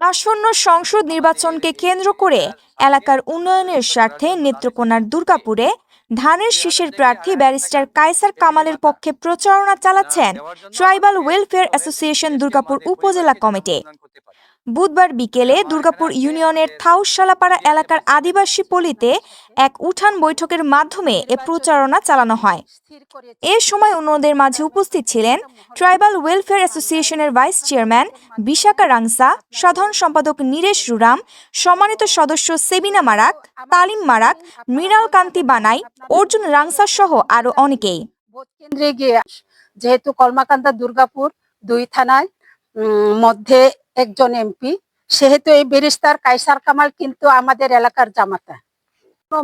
আসন্ন সংসদ নির্বাচনকে কেন্দ্র করে এলাকার উন্নয়নের স্বার্থে নেত্রকোনার দুর্গাপুরে ধানের শীষের প্রার্থী ব্যারিস্টার কায়সার কামালের পক্ষে প্রচারণা চালাচ্ছেন ট্রাইবাল ওয়েলফেয়ার অ্যাসোসিয়েশন দুর্গাপুর উপজেলা কমিটি। বুধবার বিকেলে দুর্গাপুর ইউনিয়নের থাউশালাপাড়া এলাকার আদিবাসী পলিতে এক উঠান বৈঠকের মাধ্যমে এ প্রচারণা চালানো হয়। এ সময় অন্যদের মাঝে উপস্থিত ছিলেন ট্রাইবাল ওয়েলফেয়ার অ্যাসোসিয়েশনের ভাইস চেয়ারম্যান বিশাখা রাংসা, সাধারণ সম্পাদক নীরেশ রুরাম, সম্মানিত সদস্য সেবিনা মারাক, তালিম মারাক, মৃণাল কান্তি বানাই, অর্জুন রাংসা সহ আরও অনেকেই। যেহেতু কলমাকান্দা দুর্গাপুর দুই থানায় মধ্যে একজন এমপি, সেহেতু এই বেরিস্তার কাইসার কামাল কিন্তু আমাদের এলাকার জামাতা।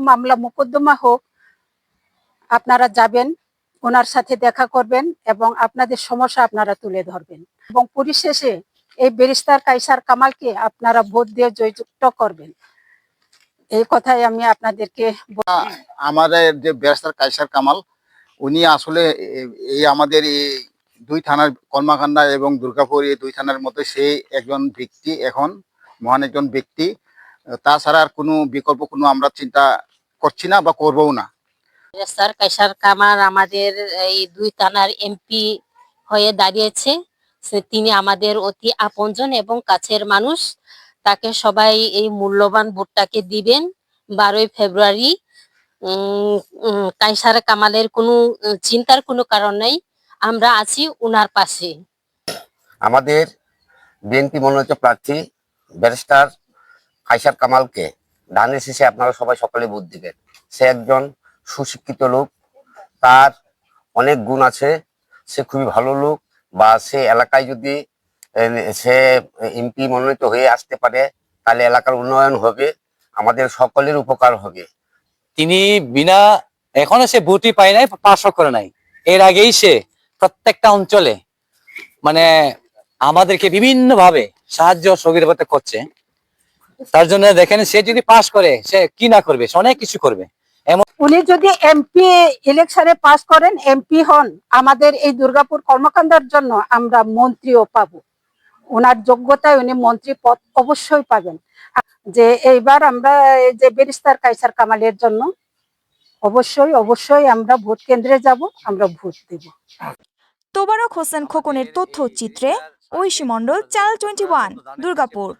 মামলা মোকদ্দমা হোক, আপনারা যাবেন, ওনার সাথে দেখা করবেন এবং আপনাদের সমস্যা আপনারা তুলে ধরবেন। এবং পরিশেষে এই বেরিস্তার কাইসার কামালকে আপনারা ভোট দিয়ে জয়যুক্ত করবেন। এই কথাই আমি আপনাদেরকে আমাদের যে ব্যারিস্টার কাইসার কামাল, উনি আসলে এই আমাদের এই দুই থানার কলমাকান্দা এবং দুর্গাপুর এই দুই থানার মধ্যে সেই একজন ব্যক্তি এখন, মহান একজন ব্যক্তি। তাছাড়া আর কোনো বিকল্প, কোনো আমরা চিন্তা করছি না বা করবও না। স্যার কাইসার কামার আমাদের এই দুই থানার এমপি হয়ে দাঁড়িয়েছে। সে তিনি আমাদের অতি আপনজন এবং কাছের মানুষ। তাকে সবাই এই মূল্যবান ভোটটাকে দিবেন। বারোই ফেব্রুয়ারি। কাইসার কামালের কোনো চিন্তার কোনো কারণ নেই। আমরা আছি উনার পাশে। আমাদের বিএনপি মনোনীত প্রার্থী ব্যারিস্টার কাইসার কামালকে ধানের শেষে আপনারা সবাই সকলে ভোট দিবেন। সে একজন সুশিক্ষিত লোক তার অনেক গুণ আছে সে খুবই ভালো লোক বা সে এলাকায় যদি সে এমপি মনোনীত হয়ে আসতে পারে তাহলে এলাকার উন্নয়ন হবে আমাদের সকলের উপকার হবে। তিনি বিনা এখনও সে ভোটই পায় নাই পাশও করে নাই। এর আগেই সে প্রত্যেকটা অঞ্চলে মানে আমাদেরকে বিভিন্ন ভাবে সাহায্য সহযোগিতা করছে। তার জন্য দেখেন, সে যদি পাশ করে, সে কি না করবে? সে অনেক কিছু করবে। উনি যদি এমপি ইলেকশনে পাস করেন এমপি হন, আমাদের এই দুর্গাপুর কর্মকাণ্ডের জন্য আমরা মন্ত্রীও পাবো। ওনার যোগ্যতায় উনি মন্ত্রী পদ অবশ্যই পাবেন। যে এইবার আমরা যে বেরিস্তার কাইসার কামালের জন্য অবশ্যই অবশ্যই আমরা ভোট কেন্দ্রে যাব, আমরা ভোট দেব। তোবারক হোসেন খোকনের তথ্য চিত্রে Aishi Mondal channel twenty one, Durgapur.